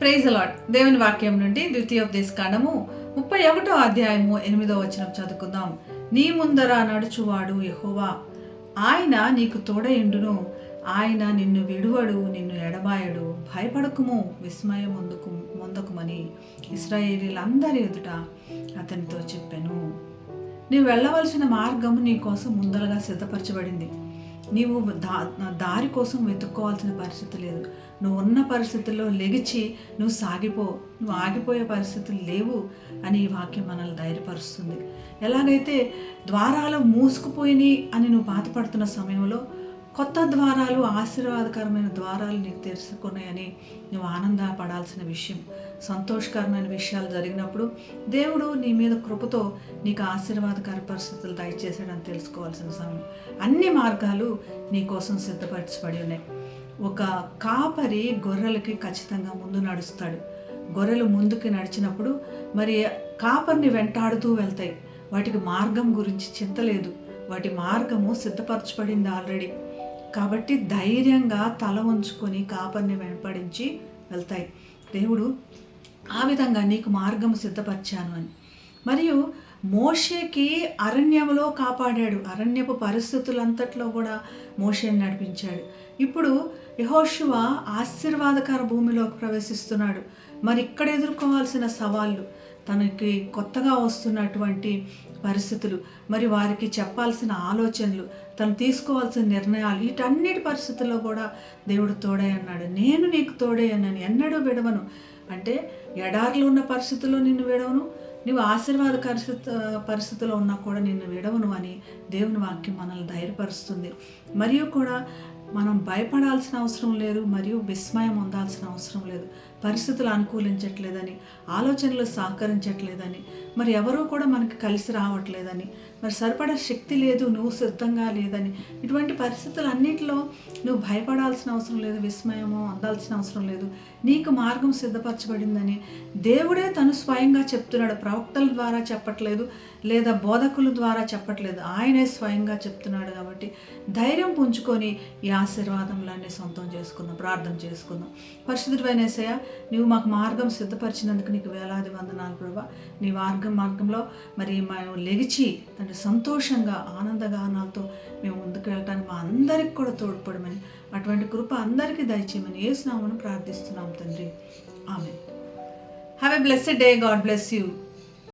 Praise allot దేవుని వాక్యం నుండి ద్వితీయోపదేశ కాండము ముప్పై ఒకటో అధ్యాయము ఎనిమిదో వచనం చదువుకుందాం. నీ ముందర నడుచువాడు యహోవా. ఆయన నీకు తోడయుండును ఆయన నిన్ను విడువడు నిన్ను ఎడబాయడు భయపడకుము విస్మయం ముందుకు ముందుకుమని ఇస్రాయేలీలందరి ఎదుట అతనితో చెప్పాను. నీవు వెళ్ళవలసిన మార్గం నీ కోసం ముందరగా సిద్ధపరచబడింది. నీవు దా దారి కోసం వెతుక్కోవాల్సిన పరిస్థితి లేదు. నువ్వు ఉన్న పరిస్థితుల్లో లెగిచి నువ్వు సాగిపో నువ్వు ఆగిపోయే పరిస్థితులు లేవు అని ఈ వాక్యం మనల్ని ధైర్యపరుస్తుంది. ఎలాగైతే ద్వారాలు మూసుకుపోయినాయి అని నువ్వు బాధపడుతున్న సమయంలో కొత్త ద్వారాలు ఆశీర్వాదకరమైన ద్వారాలు నీకు తెరుచుకున్నాయని నువ్వు ఆనందపడాల్సిన విషయం సంతోషకరమైన విషయాలు జరిగినప్పుడు దేవుడు నీ మీద కృపతో నీకు ఆశీర్వాదకర పరిస్థితులు దయచేసాడని తెలుసుకోవాల్సిన సమయం. అన్ని మార్గాలు నీ కోసం సిద్ధపరచబడి ఉన్నాయి. ఒక కాపరి గొర్రెలకి ఖచ్చితంగా ముందు నడుస్తాడు. గొర్రెలు ముందుకు నడిచినప్పుడు మరి కాపర్ని వెంటాడుతూ వెళ్తాయి. వాటికి మార్గం గురించి చింత లేదు. వాటి మార్గము సిద్ధపరచబడింది ఆల్రెడీ కాబట్టి ధైర్యంగా తల ఉంచుకొని కాపర్ని వెంపడించి వెళ్తాయి. దేవుడు ఆ విధంగా నీకు మార్గం సిద్ధపరిచాను అని. మరియు మోషేకి అరణ్యములో కాపాడాడు. అరణ్యపు పరిస్థితులంతట్లో కూడా మోషేని నడిపించాడు. ఇప్పుడు యహోశివ ఆశీర్వాదకర భూమిలోకి ప్రవేశిస్తున్నాడు. మరి ఇక్కడ ఎదుర్కోవాల్సిన సవాళ్ళు తనకి కొత్తగా వస్తున్నటువంటి పరిస్థితులు మరి వారికి చెప్పాల్సిన ఆలోచనలు తను తీసుకోవాల్సిన నిర్ణయాలు వీటన్నిటి పరిస్థితుల్లో కూడా దేవుడు తోడే అన్నాడు నేను నీకు తోడే అన్నాను ఎన్నడూ విడవను. అంటే ఎడారిలో ఉన్న పరిస్థితుల్లో నిన్ను విడవను నువ్వు ఆశీర్వాద పరిస్థితి పరిస్థితిలో ఉన్నా కూడా నిన్ను విడవను అని దేవుని వాక్యం మనల్ని ధైర్యపరుస్తుంది. మరియు కూడా మనం భయపడాల్సిన అవసరం లేదు మరియు విస్మయం పొందాల్సిన అవసరం లేదు. పరిస్థితులు అనుకూలించట్లేదని ఆలోచనలు సహకరించట్లేదని మరి ఎవరూ కూడా మనకి కలిసి రావట్లేదని. మరి సరిపడా శక్తి లేదు నువ్వు సిద్ధంగా లేదని. ఇటువంటి పరిస్థితులు అన్నింటిలో నువ్వు భయపడాల్సిన అవసరం లేదు విస్మయమో అందాల్సిన అవసరం లేదు. నీకు మార్గం సిద్ధపరచబడిందని. దేవుడే తను స్వయంగా చెప్తున్నాడు. ప్రవక్తల ద్వారా చెప్పట్లేదు లేదా బోధకుల ద్వారా చెప్పట్లేదు. ఆయనే స్వయంగా చెప్తున్నాడు కాబట్టి ధైర్యం పుంజుకొని ఈ ఆశీర్వాదములన్నీ సొంతం చేసుకుందాం ప్రార్థన చేసుకుందాం. పరిశుద్ధుడైన నువ్వు మాకు మార్గం సిద్ధపరిచినందుకు నీకు వేలాది వందనాలు ప్రభా. నీ మార్గం మార్గం మార్గంలో మరి మేము లెగిచి తండ్రి సంతోషంగా ఆనందగానాలతో మేము ముందుకు వెళ్ళటానికి మా అందరికి కూడా తోడ్పడమని అటువంటి కృప అందరికీ దయచేయమని ఏ ప్రార్థిస్తున్నాం తండ్రి. Amen have a blessed day God bless you